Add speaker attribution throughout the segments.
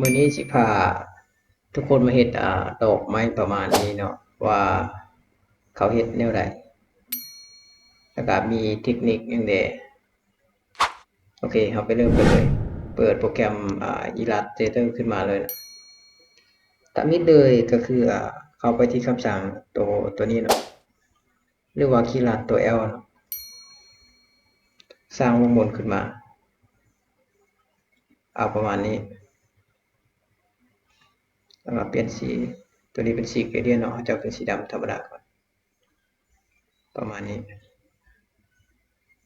Speaker 1: มื้อนี้สิพาทุกคนมาเฮ็ดอ่าดอกไม้ประมาณนี้เนาะว่าเขาเฮ็ดแนวใดแล้วก็มีเทคนิคหยังแดโอเคเราไปเริ่มกันเลย เปิดโปรแกรมอ่า Illustrator ขึ้นมาเลยนะตามนี้เลยก็คืออ่าเข้าไปที่คำสั่งตัวตัวนี้เนาะหรือว่าคีย์ลัดตัว L เนาะสร้างวงบนขึ้นมา เอาประมาณนี้ แล้วก็เปลี่ยนสี ตัวนี้เป็นสีเกรเดียนเนาะจะเป็นสีดำธรรมดาก่อน ประมาณนี้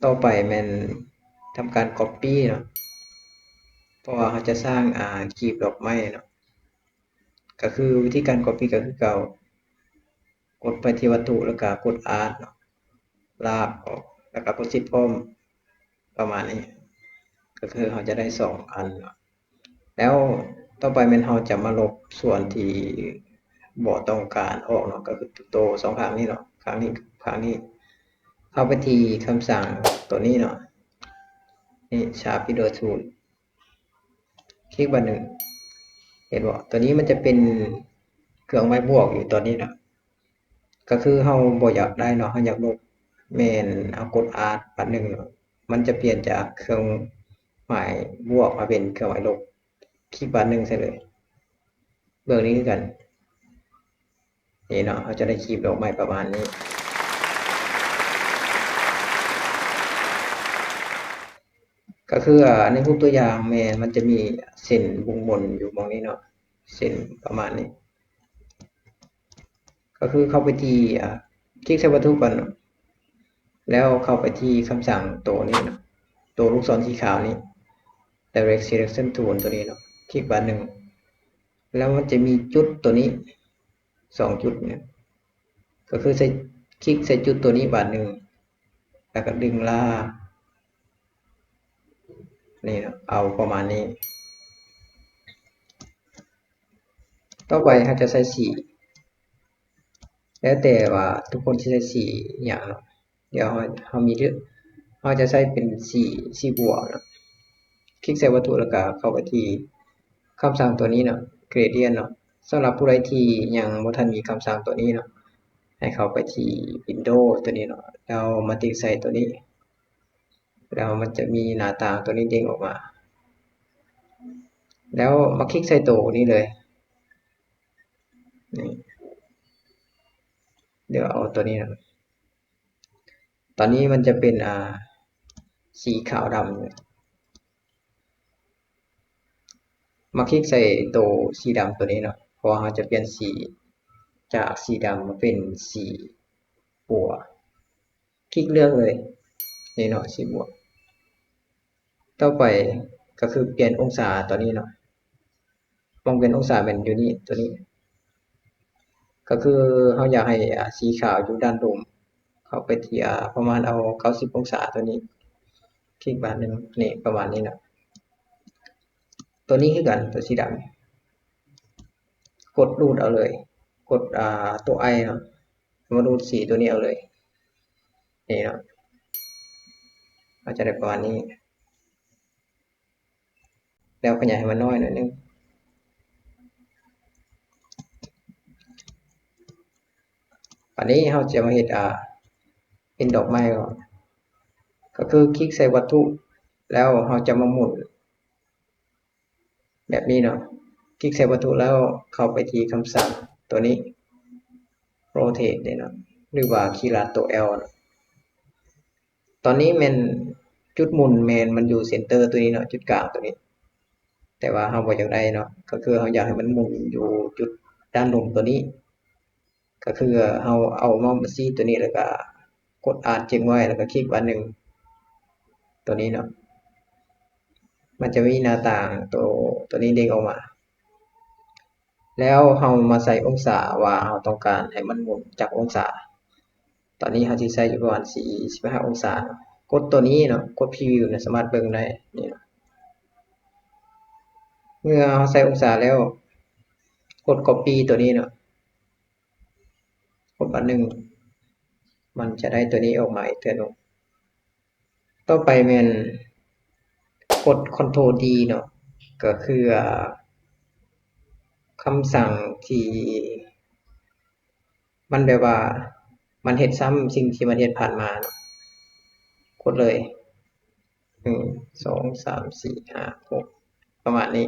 Speaker 1: ต่อไปมันทำการ Copy เนาะเพราะว่าเขาจะสร้างอ่ากีบดอกไม้เนาะก็คือวิธีการ Copy ก็คือเก่ากดไปที่วัตถุแล้วก็กด Art เนาะลากออกแล้วก็กดชิปพร้อมประมาณนี้ ก็คือเขาจะได้สองอัน แล้ว ต่อไปแมันเราจะมาลบส่วนที่บ่ต้องการออกเนาะก็คือโตวสองข้างนี้เนาะข้างนี้ข้างนี้ เข้าไปที่คำสั่งตัวนี้เนาะนี่ Sharpener Tool คลิกบันหนึ่งเห็นบ่ตัวนี้มันจะเป็นเครื่องไม้บวกอยู่ตัวนี้เนาะก็คือเราบ่อยากได้เนาะเราอยากลบแม่นเอากด Alt บันหนึ่งเนาะมันจะเปลี่ยนจากเครื่องหมายบวกมาเป็นเครื่องหมายลบ คลิกบันหนึ่งใส่เลย เบื้องนี้คือกัน นี่เนาะเขาจะได้คลิปดอกไม้ประมาณนี้ ก็คืออ่าในรูปตัวอย่างแมนมันจะมีเส้นวงบนอยู่มองนี้เนาะเส้นประมาณนี้ ก็คือเข้าไปที่คลิกใส่วัตถุก่อนแล้วเข้าไปที่คำสั่งตัวนี้เนาะตัวลูกศรสีขาวนี้ direct selection tool ตัวนี้เนาะ คลิกบานหนึ่งแล้วมันจะมีจุดตัวนี้สองจุดเนี่ย ก็คือใส่คลิกใส่จุดตัวนี้บาทหนึ่งแล้วก็ดึงลากนี่นะเอาประมาณนี้ ต่อไปเขาจะใส่สีแล้วแต่ว่าทุกคนจะใส่สีอย่างเนาะเดี๋ยวเขามีเรื่องเขาจะใส่เป็นสีสีบัวนะคลิกใส่วัตถุแล้วก็เข้าไปที่ คำสั่งตัวนี้เนาะ gradient เนาะสำหรับผู้ใดที่ยังบ่ทันมีคำสั่งตัวนี้เนาะให้เขาไปที่ Windows ตัวนี้เนาะแล้วมาติ๊กใส่ตัวนี้ แล้วมันจะมีหน้าต่างตัวนี้เด้งออกมา แล้วมาคลิกใส่ตัวนี้เลยนี่เดี๋ยวเอาตัวนี้นะตอนนี้มันจะเป็นอ่าสีขาวดำเนี่ย มาคลิกใส่ตัวสีดำตัวนี้เนาะเพราะเราจะเปลี่ยนสีจากสีดำมาเป็นสีบัว คลิกเลือกเลยนี่เนาะสีบัว ต่อไปก็คือเปลี่ยนองศาตัวนี้เนาะมองเป็นองศาเป็นอยู่นี่ตัวนี้ ก็คือเราอยากให้สีขาวอยู่ด้านบนเข้าไปที่ประมาณเอา 90 องศาตัวนี้ คลิกบานหนึ่งนี่ประมาณนี้เนาะ ตัวนี้คือกันตัวสีดำกดรูดเอาเลย กดอ่าตัวไอเนาะมารูดสีตัวนี้เอาเลยนี่เนาะอาจจะได้ประมาณนี้ แล้วขยายให้มันน้อยหน่อยนึงอันนี้เราจะมาเห็ดอ่าเป็นดอกไม้ก่อนก็คือคลิกใส่วัตถุ แล้วเราจะมาหมุน แบบนี้เนาะคลิกใส่วัตถุแล้วเข้าไปที่คำสั่งตัวนี้ rotate เนี่ยเนาะหรือว่าคีย์ลัดตัว L ตอนนี้มันจุดมุนแมนมันอยู่เซนเตอร์ตัวนี้เนาะจุดกลางตัวนี้ แต่ว่าเราบ่อยากได้เนาะก็คือเราอยากให้มันหมุนอยู่จุดด้านลมตัวนี้ ก็คือเราเอาเมาส์มาซี่ตัวนี้แล้วก็กดอาร์จึงไว้แล้วก็คลิกอันหนึ่งตัวนี้เนาะ มันจะมีหน้าต่างตัวตัวนี้เด้งออกมา แล้วเรามาใส่องศาว่าเราต้องการให้มันหมุนจากองศา ตอนนี้เราสิใส่อยู่ประมาณ45องศากดตัวนี้เนาะกดพรีวิวเนี่ยสามารถเบิ่งได้นี่เนาะเมื่อเราใส่องศาแล้ว กด copy ตัวนี้เนาะกดอันหนึ่งมันจะได้ตัวนี้ออกมาอีกเทื่อนึงต่อไปแม่น กด Ctrl D เนาะก็คือคำสั่งที่ มันแบบว่า มันเห็ดซ้ำสิ่งที่มันเห็ดผ่านมาเนาะกดเลยหนึ่งสองสามสี่ห้าหกประมาณนี้